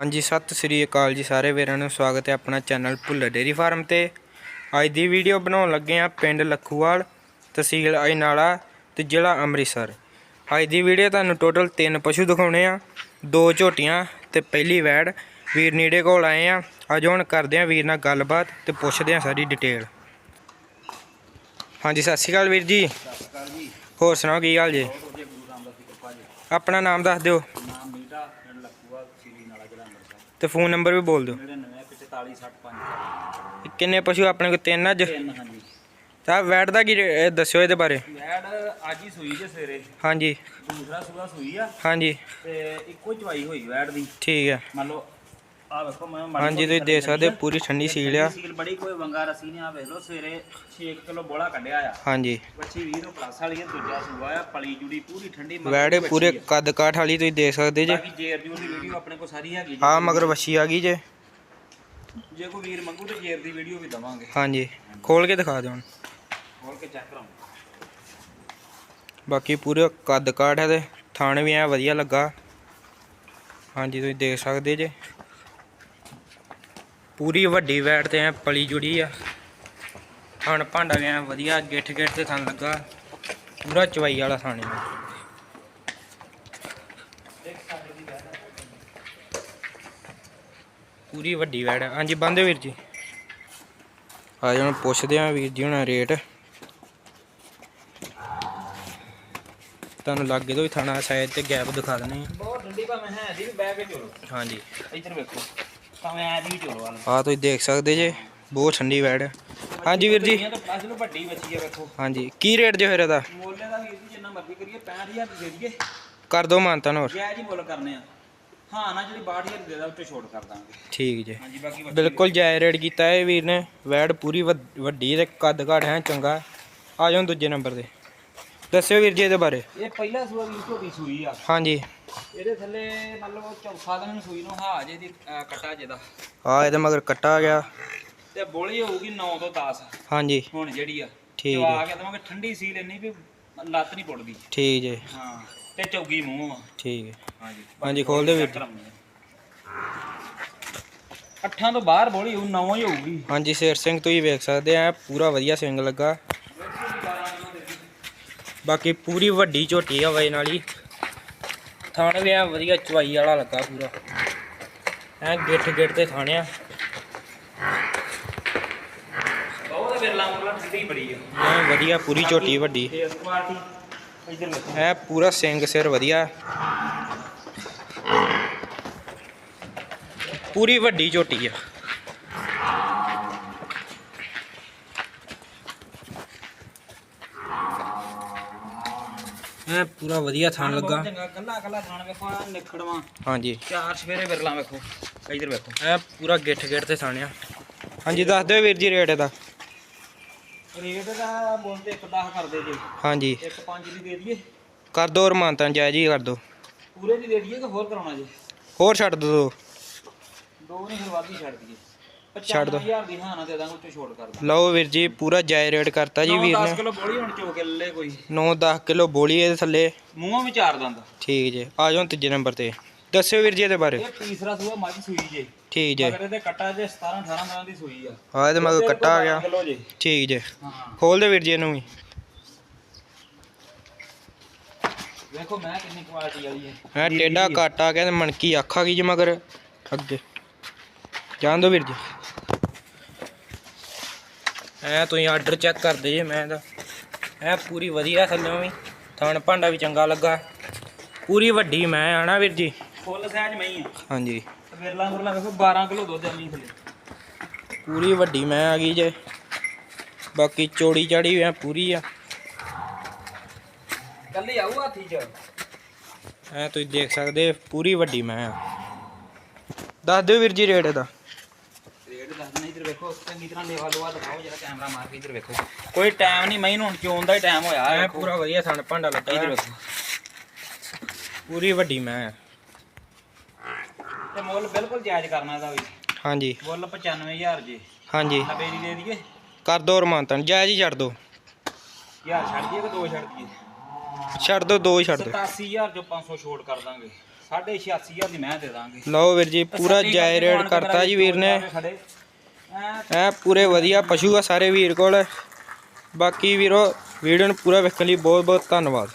ਹਾਂਜੀ ਸਤਿ ਸ੍ਰੀ ਅਕਾਲ ਜੀ ਸਾਰੇ ਵੀਰਾਂ ਨੂੰ। ਸਵਾਗਤ ਹੈ ਆਪਣਾ ਚੈਨਲ ਭੁੱਲਰ ਡੇਰੀ ਫਾਰਮ ਤੇ। ਅੱਜ ਦੀ ਵੀਡੀਓ ਬਣਾਉਣ ਲੱਗੇ ਆ ਪਿੰਡ ਲੱਖੂਵਾਲ ਤਹਿਸੀਲ ਅਜਨਾਲਾ ਤੇ ਜ਼ਿਲ੍ਹਾ ਅੰਮ੍ਰਿਤਸਰ। ਅੱਜ ਦੀ ਵੀਡੀਓ ਤੁਹਾਨੂੰ ਟੋਟਲ ਤਿੰਨ ਪਸ਼ੂ ਦਿਖਾਉਣੇ ਆ ਦੋ ਝੋਟੀਆਂ ਤੇ ਪਹਿਲੀ ਵੈੜ। ਵੀਰ ਨੀੜੇ ਕੋਲ ਆਏ ਆ ਅੱਜ ਹੁਣ ਕਰਦੇ ਆ ਵੀਰ ਨਾਲ ਗੱਲਬਾਤ ਤੇ ਪੁੱਛਦੇ ਆ ਸਾਰੀ ਡਿਟੇਲ। ਹਾਂਜੀ ਸਤਿ ਸ਼੍ਰੀ ਅਕਾਲ ਵੀਰ ਜੀ। ਹੋਰ ਸੁਣਾਓ ਕੀ ਹਾਲ ਜੀ। ਆਪਣਾ ਨਾਮ ਦੱਸ ਦਿਓ। ਸ਼੍ਰੀ ਨਾਲਾ ਜ਼ਿਲ੍ਹਾ ਅੰਮ੍ਰਿਤਸਰ। ਤੇ ਫੋਨ ਨੰਬਰ ਵੀ ਬੋਲ ਦਿਓ। 99 44 65 ਕਿੰਨੇ ਪਸ਼ੂ ਆਪਣੇ ਕੋਲ? ਤਿੰਨ ਅੱਜ? ਤਿੰਨ ਹਾਂਜੀ। ਤਾਂ ਵੈਟ ਦਾ ਕੀ ਰੇ- ਇਹ ਦੱਸਿਓ ਇਹਦੇ ਬਾਰੇ। ਵੈੜ ਅੱਜ ਹੀ ਸੂਈ ਜੇ ਸਵੇਰੇ। ਹਾਂਜੀ। ਦੂਸਰਾ ਸੂਆ ਸੂਈ ਆ। ਹਾਂਜੀ। ਤੇ ਇੱਕੋ ਚਵਾਈ ਹੋਈ ਵੈੜ ਦੀ। ਠੀਕ ਹੈ ਮੰਨ ਲਓ ਆ ਵੇਖੋ ਮੈਂ ਹਾਂਜੀ ਤੁਸੀਂ ਦੇਖ ਸਕਦੇ ਹੋ, ਪੂਰੀ ਠੰਡੀ ਸੀਲ ਆ। ਸੀਲ ਬੜੀ ਕੋਈ ਵੰਗਾ ਰਸੀ ਨੇ ਆ ਵੇਖ ਲਓ ਸਵੇਰੇ 6 ਕਿਲੋ ਬੋਲਾ ਕੱਢਿਆ ਆ। ਹਾਂਜੀ। ਬੱਚੀ 20 ਤੋਂ ਪਲੱਸ ਵਾਲੀ ਆ ਦੂਜਾ ਸੂਆ ਆ ਪਲੀ ਜੁੜੀ ਪੂਰੀ ਠੰਡੀ ਮਗਰ ਵੈੜੇ ਪੂਰੇ ਆ। ਕੱਦ ਕਾਠ ਵਾਲੀ ਤੁਸੀਂ ਦੇਖ ਸਕਦੇ ਜੇ। ਬਾਕੀ ਜੇਰ ਜੂਰ ਦੀ ਵੀਡੀਓ ਆਪਣੇ ਕੋਲ ਸਾਰੀ ਹੈਗੀ ਜੀ। ਆ ਮਗਰ ਵੱਛੀ ਆ ਗਈ ਜੇ। ਜੇ ਕੋਈ ਵੀਰ ਮੰਗੂ ਤੇ ਜੇਰ ਦੀ ਵੀਡੀਓ ਵੀ ਦਵਾਂਗੇ। ਹਾਂਜੀ ਖੋਲ ਕੇ ਦਿਖਾ ਦਿਓ ਹੁਣ। ਖੋਲ ਕੇ ਚੈੱਕ ਕਰਾਉਂ ਬਾਕੀ ਪੂਰੇ ਕੱਦ ਕਾਠ ਹੈ ਤੇ ਥਣ ਵੀ ਐ ਵਧੀਆ ਲੱਗਾ। ਹਾਂਜੀ ਤੁਸੀਂ ਦੇਖ ਸਕਦੇ ਜੇ। ਪੂਰੀ ਵੱਡੀ ਵੈਟ ਤੇ ਐ ਪਲੀ ਜੁੜੀ ਆ। ਥਣ ਭਾਂਡਾ ਵੀ ਐ ਵਧੀਆ ਗਿੱਠ ਗਿੱਠ ਤੇ ਥਣ ਲੱਗਾ। ਪੂਰਾ ਚਵਾਈ ਵਾਲਾ ਥਾਣੇ ਪੂਰੀ ਵੱਡੀ ਵੈੜ ਆ। ਹਾਂਜੀ ਬੰਦੇ ਵੀਰ ਜੀ। ਆ ਜਾਣ ਪੁੱਛਦੇ ਆ ਵੀਰ ਜੀ ਹੁਣ ਰੇਟ। ਤੁਹਾਨੂੰ ਲੱਗੇ ਤੋਂ ਵੀ ਥਾਣਾ ਸਾਈਡ ਤੇ ਗੈਪ ਦਿਖਾ ਦਨੇ ਬਹੁਤ ਠੰਡੀ ਭਾਵੇਂ ਹੈ ਦੀ ਵੀ ਬਹਿ ਕੇ ਚੋਲੋ ਹਾਂਜੀ। ਇੱਧਰ ਵੇਖੋ। ਐ ਵੀ ਵਾਲ ਆ ਤੁਸੀਂ ਦੇਖ ਸਕਦੇ ਜੇ ਬਹੁਤ ਠੰਡੀ ਵੈੜ ਹੈ। ਹਾਂਜੀ ਵੀਰ ਜੀ। ਇਹ ਤਾਂ ਪਲੱਸ ਨੂੰ ਵੱਡੀ ਬੱਚੀ ਆ ਵੇਖੋ। ਹਾਂਜੀ ਕੀ ਰੇਟ ਜੇ ਫਿਰ ਇਹਦਾ? ਮੋਲੇ ਦਾ ਵੀਰ ਜੀ ਜਿੰਨਾ ਮਰਜ਼ੀ ਕਰੀਏ 65000 ਦੀ ਦੇ ਦਈਏ। ਕਰ ਦੋ ਮਾਨਤਾਨ ਹੋਰ। ਜੈ ਜੀ ਮੁੱਲ ਕਰਨੇ ਆ। ਹਾਂ ਨਾ ਜਿਹੜੀ 62000 ਦੀ ਦੇ ਉੱਤੇ ਛੋਟ ਕਰ ਦਾਂਗੇ। ਠੀਕ ਜੇ। ਹਾਂਜੀ ਬਾਕੀ ਬੱਚੀ ਬਿਲਕੁਲ ਜਾਇ ਰੇਟ ਕੀਤਾ ਇਹ ਵੀਰ ਨੇ। ਵੈੜ ਪੂਰੀ ਵੱਡ- ਤੇ ਕੱਦ ਘਾਟ ਹੈ ਚੰਗਾ। ਆ ਜਾਓ ਦੂਜੇ ਨੰਬਰ ਤੇ। ਦੱਸਿਓ ਵੀਰ ਜੀ ਇਹਦੇ ਬਾਰੇ। ਇਹ ਪਹਿਲਾ ਸੂਆ ਵੀਰ ਝੋਟੀ ਸੂਈ ਆ। ਹਾਂਜੀ। ਇਹਦੇ ਥੱਲੇ ਮੰਨ ਲਓ ਚੌਥਾ ਦਿਨ ਸੂਈ ਨੂੰ ਹਾਂ ਜੇ ਦੀ ਅਹ, ਕੱਟਾ ਜਿਹਦਾ ਆ ਇਹਦੇ ਮਗਰ ਕੱਟਾ ਗਿਆ। ਤੇ ਬੋਲੀ ਹੋਊਗੀ 9 ਤੋਂ 10 ਹਾਂਜੀ। ਹੁਣ ਜਿਹੜੀ ਆ। ਠੀਕ ਜੋ ਆ ਹੈ ਗਿਆ ਦਵਾਂਗੇ ਠੰਡੀ ਸੀਲ ਇੰਨੀ ਵੀ ਲੱਤ ਨਹੀਂ ਪੁੱਟਦੀ। ਠੀਕ ਜੇ ਹਾਂ ਤੇ ਚੌਗੀ ਮੂੰਹ ਆ। ਠੀਕ ਹੈ। ਹਾਂਜੀ। ਹਾਂਜੀ, ਖੋਲ ਦਿਓ ਵੀਰ। ਅੱਠਾਂ ਤੋਂ ਬਾਹਰ ਬੋਲੀ ਉਹ ਨੌਂ ਹੀ ਹੋਊਗੀ। ਹਾਂਜੀ ਸ਼ੇਰ ਸਿੰਘ ਤੁਸੀਂ ਵੇਖ ਸਕਦੇ ਆ ਪੂਰਾ ਵਧੀਆ ਸਿੰਗ ਲੱਗਾ। ਬਾਕੀ ਪੂਰੀ ਵੱਡੀ ਝੋਟੀ ਆ ਵਜਨ ਵਾਲੀ ਥਾਣ ਵੀ ਆ ਵਧੀਆ ਚਵਾਈ ਵਾਲਾ ਲੱਗਾ ਪੂਰਾ। ਐ ਗਿੱਠ ਗਿੱਠ ਤੇ ਥਾਣਿਆ। ਬਹੁਤ ਵਿਰਲਾ ਮੁਰਲਾ ਠੰਡੀ ਬੜੀ ਆ। ਐ ਵਧੀਆ ਪੂਰੀ ਝੋਟੀ ਵੱਡੀ। ਐ ਪੂਰਾ ਸਿੰਗ ਸਿਰ ਵਧੀਆ। ਪੂਰੀ ਵੱਡੀ ਝੋਟੀ ਆ। ਐ ਪੂਰਾ ਵਧੀਆ ਥਾਣ ਲੱਗਾ। ਚੰਗਾ ਕੱਲਾ ਕੱਲਾ ਥਾਣ ਵੇਖੋ ਆ ਨਿਖੜਵਾ। ਹਾਂਜੀ। ਚਾਰ ਸਵੇਰੇ ਵਿਰਲਾ ਵੇਖੋ ਇੱਧਰ ਵੇਖੋ। ਐ ਪੂਰਾ ਗਿੱਠ ਗਿੱਠ ਤੇ ਥਾਣਿਆ। ਹਾਂਜੀ ਦੱਸ ਦਿਓ ਵੀਰ ਜੀ ਰੇਟ ਇਹਦਾ। ਰੇਟ ਦਾ ਬੋਲਦੇ ਇੱਕ 10 ਕਰਦੇ ਜੀ। ਹਾਂਜੀ। ਇੱਕ 5 ਦੀ ਦੇ ਦਈਏ। ਕਰ ਦੋ ਰਮਾਨਤਾਂ ਜਾਇਜ਼ ਹੀ ਕਰ ਦੋ। ਪੂਰੇ ਦੀ ਦੇ ਦਈਏ ਕਿ ਹੋਰ ਕਰਾਉਣਾ ਜੀ? ਹੋਰ ਛੱਡ ਦੋ। ਦੋ ਨਹੀਂ ਫਿਰ ਵੱਧ ਹੀ ਛੱਡ ਦਈਏ। ਛੱਡ ਦਿਓ। 55000 ਦੀ ਹਾਂ ਨਾ ਦੇ ਦਾਂਗੇ ਉੱਤੇ ਛੋਟ ਕਰ ਦਾਂਗੇ ਲਓ ਵੀਰ ਜੀ ਪੂਰਾ ਜਾਇਜ਼ ਰੇਟ ਕਰਤਾ ਜੀ ਵੀਰ 10 ਨੇ। ਕਿਲੋ ਬੋਲੀ ਹੁਣ ਚੋ ਕੇ ਲੈ ਕੋਈ। 9-10 ਕਿਲੋ ਬੋਲੀ ਇਹਦੇ ਥੱਲੇ। ਮੂੰਹੋਂ ਵੀ ਚਾਰ ਦੰਦ। ਠੀਕ ਜੇ ਆ ਜਾਓ ਤੀਜੇ ਨੰਬਰ ਤੇ। ਦੱਸਿਓ ਵੀਰ ਜੀ ਇਹਦੇ ਬਾਰੇ। ਇਹ ਤੀਸਰਾ ਸੂਆ ਮੱਝ ਸੂਈ ਜੇ। ਠੀਕ ਜੇ। ਮਗਰ ਇਹਦੇ ਕੱਟਾ ਜੇ 17 18 ਦਿਨਾਂ ਦੀ ਸੂਈ ਆ। ਆ ਇਹਦੇ ਮਗਰ ਕੱਟਾ ਆ ਗਿਆ। ਕਿਲੋ ਜੇ। ਠੀਕ ਜੇ। ਖੋਲ ਦੇ ਵੀਰ ਜੀ ਇਹਨੂੰ ਵੀ। ਵੇਖੋ ਮੈਂ ਕਿੰਨੀ ਕੁਆਲਿਟੀ ਵਾਲੀ ਹੈ। ਹੈ ਟੇਡਾ ਕੱਟ ਆ ਗਿਆ ਤੇ ਮਣਕੀ ਅੱਖ ਜੀ ਮਗਰ। ਅੱਗੇ। ਜਾਣ ਦੋ ਵੀਰ ਜੀ। ਐ ਤੁਸੀਂ ਆਰਡਰ ਚੈੱਕ ਕਰਦੇ ਜੇ ਮੈਂ ਤਾਂ ਐ ਪੂਰੀ ਵਧੀਆ ਥੱਲੋਂ ਵੀ। ਥਣ ਭਾਂਡਾ ਵੀ ਚੰਗਾ ਲੱਗਾ। ਪੂਰੀ ਵੱਡੀ ਮੈਂ ਆਣਾ ਵੀਰ ਜੀ। ਫੁੱਲ ਸਾਈਜ਼ ਮਈ ਆ। ਹਾਂਜੀ। ਵਿਰਲਾ ਮੁਰਲਾ ਵੇਖੋ 12 ਕਿਲੋ ਦੁੱਧ ਆਣੀ ਥੱਲੇ। ਪੂਰੀ ਵੱਡੀ ਮੈਂ ਆ ਗਈ ਜੇ। ਬਾਕੀ ਚੋੜੀ ਚਾੜੀ ਵੀ ਐ ਪੂਰੀ ਆ। ਕੱਲੀ ਆਊ ਹਾਥੀ ਚ? ਐ ਤੁਸੀਂ ਦੇਖ ਸਕਦੇ ਪੂਰੀ ਵੱਡੀ ਮੈਂ ਆ। ਦੱਸ ਦਿਓ ਵੀਰ ਜੀ ਰੇਟ ਇਹਦਾ। ਇੱਧਰ ਵੇਖੋ ਚੰਗੀ ਤਰ੍ਹਾਂ ਲੇਵਾ ਲੋਆ ਦਿਖਾਓ ਜਿਹੜਾ ਕੈਮਰਾ ਮਾਰ ਕੇ ਇੱਧਰ ਵੇਖੋ। ਕੋਈ ਟਾਈਮ ਨਹੀਂ ਨੂੰ ਹੁਣ ਚੋਣ ਦਾ ਹੀ ਟਾਈਮ ਹੋਇਆ ਵੇਖੋ। ਪੂਰਾ ਵਧੀਆ ਥਣ ਭਾਂਡਾ ਲੱਗਾ ਇੱਧਰ ਹੈ। ਵੇਖੋ। ਪੂਰੀ ਵੱਡੀ ਮੈਂ। ਤੇ ਮੁੱਲ ਬਿਲਕੁਲ ਜਾਇਜ਼ ਕਰਨਾ ਇਹਦਾ ਵੀ। ਹਾਂਜੀ। ਮੁੱਲ 95000 ਜੀ। ਹਾਂਜੀ। 90 ਦੀ ਦੇ ਦਈਏ। ਕਰ ਦੋ ਰਮਾਨਤਨ ਜਾਇਜ਼ ਹੀ ਛੱਡ ਦੋ। ਯਾਰ ਛੱਡ ਦਈਏ ਕਿ ਦੋ ਛੱਡ ਦਈਏ? ਛੱਡ ਦੋ ਦੋ ਹੀ ਛੱਡ ਦੋ। 87000 ਜੋ 500 ਛੋਟ ਕਰ ਦਾਂਗੇ। 86000 ਦੀ ਮੈਂ ਦੇ ਦਾਂਗੇ। ਲਓ ਵੀਰ ਜੀ ਪੂਰਾ ਜਾਇ ਰੇਟ ਕਰਤਾ ਜੀ ਵੀਰ ਨੇ। ਐ ਪੂਰੇ ਵਧੀਆ ਪਸ਼ੂ ਆ ਸਾਰੇ ਵੀਰ ਕੋਲ। ਬਾਕੀ ਵੀਰੋ, ਵੀਡੀਓ ਨੂੰ ਪੂਰਾ ਵੇਖਣ ਲਈ ਬਹੁਤ ਬਹੁਤ ਧੰਨਵਾਦ।